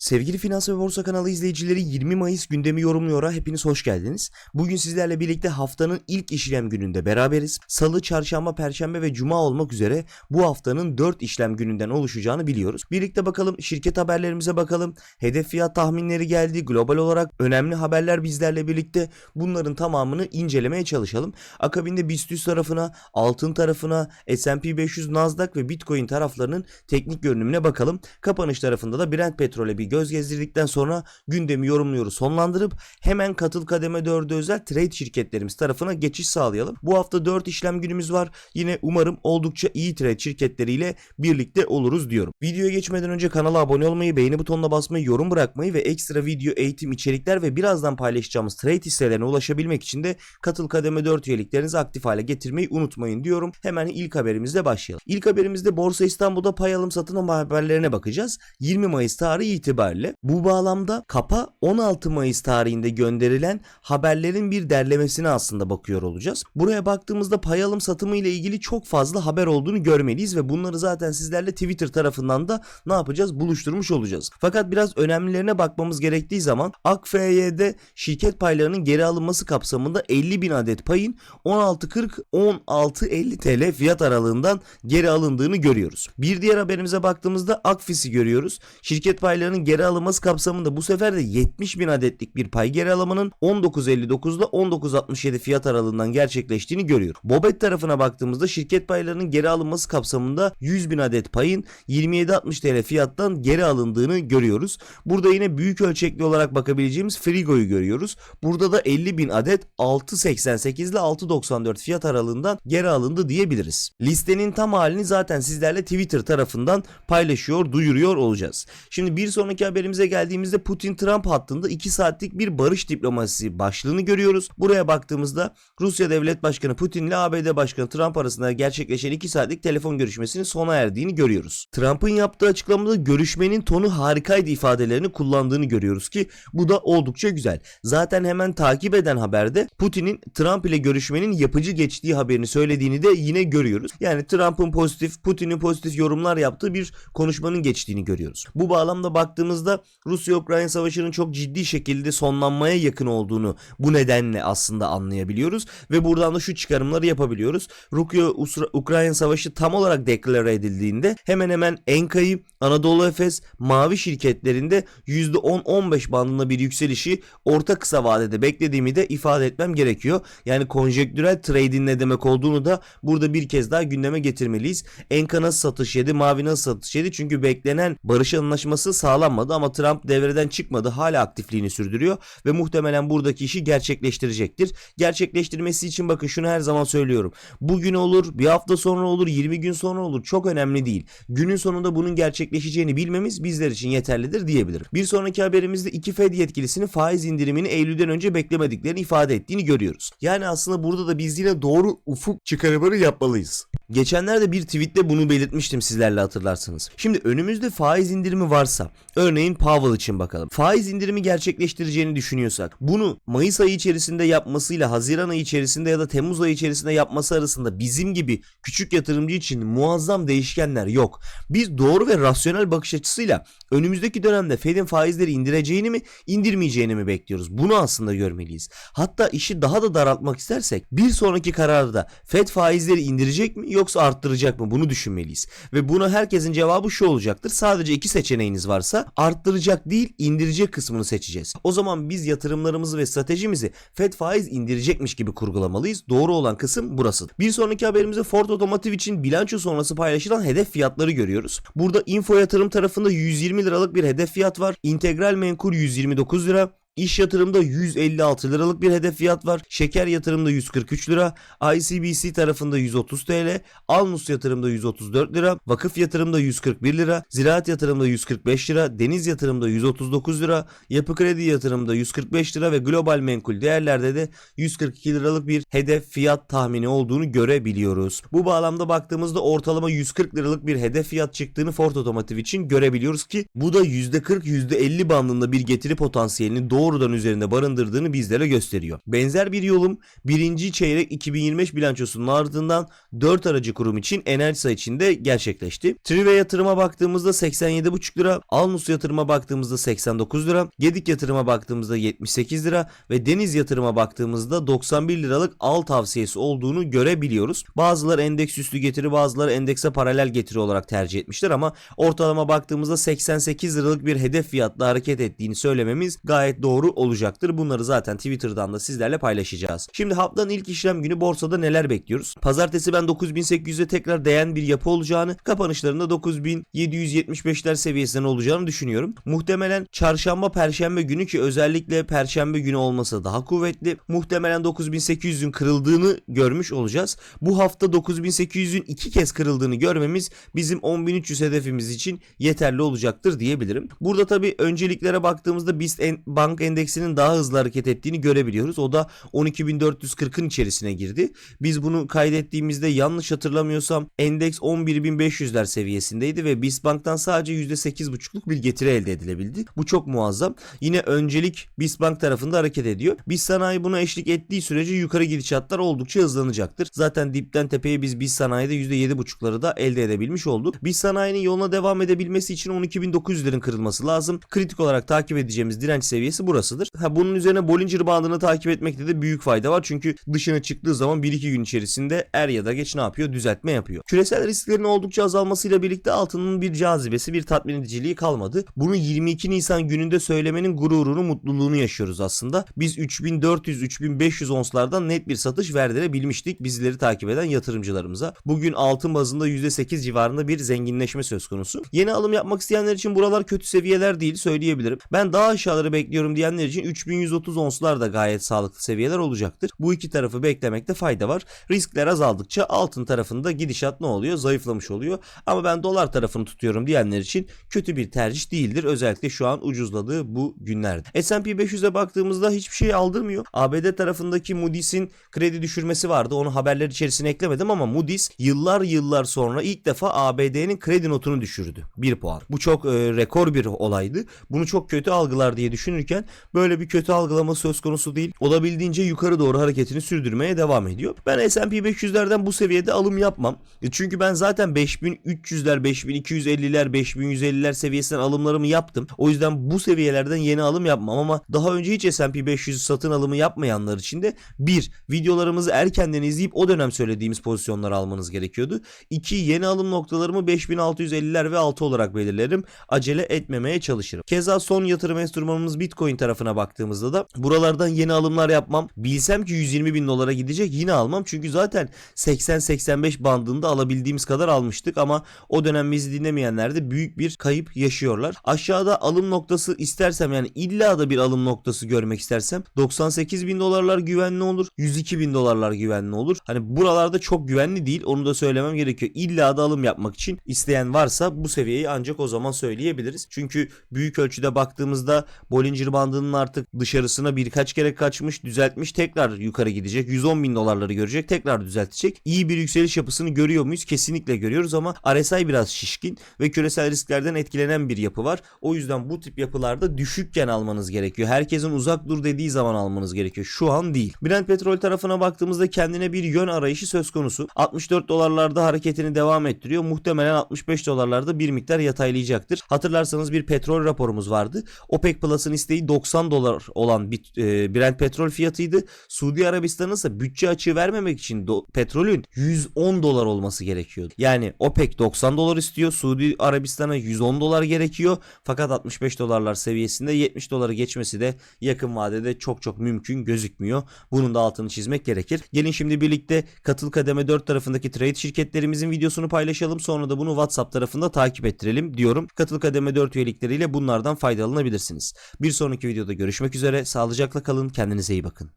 Sevgili Finans ve Borsa kanalı izleyicileri 20 Mayıs gündemi yorumluyor'a hepiniz hoş geldiniz. Bugün sizlerle birlikte haftanın ilk işlem gününde beraberiz. Salı, çarşamba, perşembe ve cuma olmak üzere bu haftanın 4 işlem gününden oluşacağını biliyoruz. Birlikte bakalım şirket haberlerimize bakalım. Hedef fiyat tahminleri geldi. Global olarak önemli haberler bizlerle birlikte. Bunların tamamını incelemeye çalışalım. Akabinde BIST tarafına, altın tarafına, S&P 500, Nasdaq ve Bitcoin taraflarının teknik görünümüne bakalım. Kapanış tarafında da Brent petrole bir göz gezdirdikten sonra gündemi yorumluyoruz sonlandırıp hemen katıl kademe 4'e özel trade şirketlerimiz tarafına geçiş sağlayalım. Bu hafta 4 işlem günümüz var. Yine umarım oldukça iyi trade şirketleriyle birlikte oluruz diyorum. Videoya geçmeden önce kanala abone olmayı, beğeni butonuna basmayı, yorum bırakmayı ve ekstra video, eğitim, içerikler ve birazdan paylaşacağımız trade hisselerine ulaşabilmek için de katıl kademe 4 üyeliklerinizi aktif hale getirmeyi unutmayın diyorum. Hemen ilk haberimizle başlayalım. İlk haberimizde Borsa İstanbul'da pay alım satın haberlerine bakacağız. 20 Mayıs tarihi itibariyle bu bağlamda kapa 16 Mayıs tarihinde gönderilen haberlerin bir derlemesine aslında bakıyor olacağız. Buraya baktığımızda pay alım satımı ile ilgili çok fazla haber olduğunu görmeliyiz ve bunları zaten sizlerle Twitter tarafından da ne yapacağız? Buluşturmuş olacağız. Fakat biraz önemlilerine bakmamız gerektiği zaman AKFY'de şirket paylarının geri alınması kapsamında 50 bin adet payın 16.40-16.50 TL fiyat aralığından geri alındığını görüyoruz. Bir diğer haberimize baktığımızda Akfis'i görüyoruz. Şirket paylarının geri alınması kapsamında bu sefer de 70 bin adetlik bir pay geri alımının 19.59 ile 19.67 fiyat aralığından gerçekleştiğini görüyoruz. Bobet tarafına baktığımızda şirket paylarının geri alınması kapsamında 100 bin adet payın 27.60 TL fiyattan geri alındığını görüyoruz. Burada yine büyük ölçekli olarak bakabileceğimiz Frigo'yu görüyoruz. Burada da 50 bin adet 6.88 ile 6.94 fiyat aralığından geri alındı diyebiliriz. Listenin tam halini zaten sizlerle Twitter tarafından paylaşıyor, duyuruyor olacağız. Şimdi bir sonraki haberimize geldiğimizde Putin-Trump hattında 2 saatlik bir barış diplomasisi başlığını görüyoruz. Buraya baktığımızda Rusya Devlet Başkanı Putin ile ABD Başkanı Trump arasında gerçekleşen 2 saatlik telefon görüşmesinin sona erdiğini görüyoruz. Trump'ın yaptığı açıklamada görüşmenin tonu harikaydı ifadelerini kullandığını görüyoruz ki bu da oldukça güzel. Zaten hemen takip eden haberde Putin'in Trump ile görüşmenin yapıcı geçtiği haberini söylediğini de yine görüyoruz. Yani Trump'ın pozitif, Putin'in pozitif yorumlar yaptığı bir konuşmanın geçtiğini görüyoruz. Bu bağlamda baktığımızda Rusya-Ukrayna savaşının çok ciddi şekilde sonlanmaya yakın olduğunu bu nedenle aslında anlayabiliyoruz ve buradan da şu çıkarımları yapabiliyoruz. Rusya-Ukrayna savaşı tam olarak deklare edildiğinde hemen hemen Enka'yı Anadolu Efes mavi şirketlerinde %10-15 bandında bir yükselişi orta kısa vadede beklediğimi de ifade etmem gerekiyor. Yani konjektürel trading ne demek olduğunu da burada bir kez daha gündeme getirmeliyiz. Enka nasıl satış yedi, mavi nasıl satış yedi? Çünkü beklenen barış anlaşması sağlanmadı ama Trump devreden çıkmadı. Hala aktifliğini sürdürüyor ve muhtemelen buradaki işi gerçekleştirecektir. Gerçekleştirmesi için bakın şunu her zaman söylüyorum. Bugün olur, bir hafta sonra olur, 20 gün sonra olur. Çok önemli değil. Günün sonunda bunun gerçekleşeceğini bilmemiz bizler için yeterlidir diyebilirim. Bir sonraki haberimizde iki Fed yetkilisinin faiz indirimini Eylül'den önce beklemediklerini ifade ettiğini görüyoruz. Yani aslında burada da biz yine doğru ufuk çıkarımını yapmalıyız. Geçenlerde bir tweette bunu belirtmiştim sizlerle hatırlarsanız. Şimdi önümüzde faiz indirimi varsa, örneğin Powell için bakalım. Faiz indirimi gerçekleştireceğini düşünüyorsak, bunu Mayıs ayı içerisinde yapmasıyla Haziran ayı içerisinde ya da Temmuz ayı içerisinde yapması arasında bizim gibi küçük yatırımcı için muazzam değişkenler yok. Biz doğru ve rasyonel bakış açısıyla önümüzdeki dönemde Fed'in faizleri indireceğini mi, indirmeyeceğini mi bekliyoruz? Bunu aslında görmeliyiz. Hatta işi daha da daraltmak istersek bir sonraki kararda Fed faizleri indirecek mi yoksa arttıracak mı? Bunu düşünmeliyiz. Ve buna herkesin cevabı şu olacaktır. Sadece iki seçeneğiniz varsa arttıracak değil indirecek kısmını seçeceğiz. O zaman biz yatırımlarımızı ve stratejimizi Fed faiz indirecekmiş gibi kurgulamalıyız. Doğru olan kısım burası. Bir sonraki haberimizde Ford Otomotiv için bilanço sonrası paylaşılan hedef fiyatları görüyoruz. Burada info yatırım tarafında 120 liralık bir hedef fiyat var. İntegral menkul 129 lira. İş yatırımda 156 liralık bir hedef fiyat var. Şeker yatırımda 143 lira. ICBC tarafında 130 TL. Alnus yatırımda 134 lira. Vakıf yatırımda 141 lira. Ziraat yatırımda 145 lira. Deniz yatırımda 139 lira. Yapı kredi yatırımda 145 lira ve global menkul değerlerde de 142 liralık bir hedef fiyat tahmini olduğunu görebiliyoruz. Bu bağlamda baktığımızda ortalama 140 liralık bir hedef fiyat çıktığını Ford Otomotiv için görebiliyoruz ki bu da %40 %50 bandında bir getiri potansiyelini doğru doğrudan üzerinde barındırdığını bizlere gösteriyor. Benzer bir yorum birinci çeyrek 2025 bilançosunun ardından 4 aracı kurum için Enerjisa için de gerçekleşti. Trive yatırıma baktığımızda 87,5 lira, Alnus yatırıma baktığımızda 89 lira, Gedik yatırıma baktığımızda 78 lira ve Deniz yatırıma baktığımızda 91 liralık al tavsiyesi olduğunu görebiliyoruz. Bazıları endeks üstü getiri bazıları endekse paralel getiri olarak tercih etmişler ama ortalama baktığımızda 88 liralık bir hedef fiyatla hareket ettiğini söylememiz gayet doğru olacaktır. Bunları zaten Twitter'dan da sizlerle paylaşacağız. Şimdi haftanın ilk işlem günü borsada neler bekliyoruz? Pazartesi ben 9800'e tekrar değen bir yapı olacağını, kapanışlarında 9775'ler seviyesinden olacağını düşünüyorum. Muhtemelen çarşamba perşembe günü ki özellikle perşembe günü olması daha kuvvetli. Muhtemelen 9800'ün kırıldığını görmüş olacağız. Bu hafta 9800'ün iki kez kırıldığını görmemiz bizim 10300 hedefimiz için yeterli olacaktır diyebilirim. Burada tabi önceliklere baktığımızda BIST en- Bank Endeksinin daha hızlı hareket ettiğini görebiliyoruz. O da 12440'ın içerisine girdi. Biz bunu kaydettiğimizde yanlış hatırlamıyorsam endeks 11500'ler seviyesindeydi ve BIST Bank'tan sadece %8,5'luk bir getiri elde edilebildi. Bu çok muazzam. Yine öncelik BIST Bank tarafında hareket ediyor. BIST Sanayi buna eşlik ettiği sürece yukarı gidişatlar oldukça hızlanacaktır. Zaten dipten tepeye biz BIST Sanayi'de %7,5'ları da elde edebilmiş olduk. BIST Sanayi'nin yoluna devam edebilmesi için 12.900'lerin kırılması lazım. Kritik olarak takip edeceğimiz direnç seviyesi burasıdır. Ha bunun üzerine Bollinger bandını takip etmekte de büyük fayda var. Çünkü dışına çıktığı zaman 1-2 gün içerisinde er ya da geç ne yapıyor? Düzeltme yapıyor. Küresel risklerin oldukça azalmasıyla birlikte altının bir cazibesi, bir tatmin ediciliği kalmadı. Bunu 22 Nisan gününde söylemenin gururunu, mutluluğunu yaşıyoruz aslında. Biz 3400-3500 onslardan net bir satış verdirebilmiştik bizleri takip eden yatırımcılarımıza. Bugün altın bazında %8 civarında bir zenginleşme söz konusu. Yeni alım yapmak isteyenler için buralar kötü seviyeler değil söyleyebilirim. Ben daha aşağıları bekliyorum diyenler için 3130 onslar da gayet sağlıklı seviyeler olacaktır. Bu iki tarafı beklemekte fayda var. Riskler azaldıkça altın tarafında gidişat ne oluyor? Zayıflamış oluyor. Ama ben dolar tarafını tutuyorum diyenler için kötü bir tercih değildir. Özellikle şu an ucuzladığı bu günlerde. S&P 500'e baktığımızda hiçbir şey aldırmıyor. ABD tarafındaki Moody's'in kredi düşürmesi vardı. Onu haberler içerisine eklemedim ama Moody's yıllar yıllar sonra ilk defa ABD'nin kredi notunu düşürdü. 1 puan. Bu çok e, rekor bir olaydı. Bunu çok kötü algılar diye düşünürken böyle bir kötü algılama söz konusu değil. Olabildiğince yukarı doğru hareketini sürdürmeye devam ediyor. Ben S&P 500'lerden bu seviyede alım yapmam. E, Çünkü ben zaten 5300'ler, 5250'ler, 5150'ler seviyesinden alımlarımı yaptım. O yüzden bu seviyelerden yeni alım yapmam ama daha önce hiç S&P 500 satın alımı yapmayanlar için de bir videolarımızı erkenden izleyip o dönem söylediğimiz pozisyonları almanız gerekiyordu. İki yeni alım noktalarımı 5650'ler ve altı olarak belirlerim. Acele etmemeye çalışırım. Keza son yatırım enstrümanımız Bitcoin tarafına baktığımızda da buralardan yeni alımlar yapmam. Bilsem ki 120 bin dolara gidecek yine almam. Çünkü zaten 80-85 bandında alabildiğimiz kadar almıştık ama o dönem bizi dinlemeyenler de büyük bir kayıp yaşıyorlar. Aşağıda alım noktası istersem yani illa da bir alım noktası görmek istersem 98 bin dolarlar güvenli olur. 102 bin dolarlar güvenli olur. Hani buralarda çok güvenli değil onu da söylemem gerekiyor. İlla da alım yapmak için isteyen varsa bu seviyeyi ancak o zaman söyleyebiliriz. Çünkü büyük ölçüde baktığımızda Bollinger bandının artık dışarısına birkaç kere kaçmış düzeltmiş tekrar yukarı gidecek. 110 bin dolarları görecek tekrar düzeltecek. İyi bir yükseliş yapısını görüyor muyuz? Kesinlikle görüyoruz ama RSI biraz şişkin ve küresel risklerden etkilenen bir yapı var. O yüzden bu tip yapılarda düşükken almanız gerekiyor. Herkesin uzak dur dediği zaman almanız gerekiyor. Şu an değil. Brent petrol tarafına baktığımızda kendine bir yön arayışı söz konusu. 64 dolarlarda hareketini devam ettiriyor. Muhtemelen 65 dolarlarda bir miktar yataylayacaktır. Hatırlarsanız bir petrol raporumuz vardı. OPEC Plus'ın isteği 90 dolar olan bir e, Brent petrol fiyatıydı. Suudi Arabistan'ın ise bütçe açığı vermemek için do- petrolün 110 dolar olması gerekiyordu. Yani OPEC 90 dolar istiyor. Suudi Arabistan'a 110 dolar gerekiyor. Fakat 65 dolarlar seviyesinde 70 doları geçmesi de yakın vadede çok çok mümkün gözükmüyor. Bunun da altını çizmek gerekir. Gelin şimdi birlikte Katıl Kademe 4 tarafındaki trade şirketlerimizin videosunu paylaşalım. Sonra da bunu WhatsApp tarafında takip ettirelim diyorum. Katıl Kademe 4 üyelikleriyle bunlardan faydalanabilirsiniz. Bir sonraki videoda görüşmek üzere. Sağlıcakla kalın. Kendinize iyi bakın.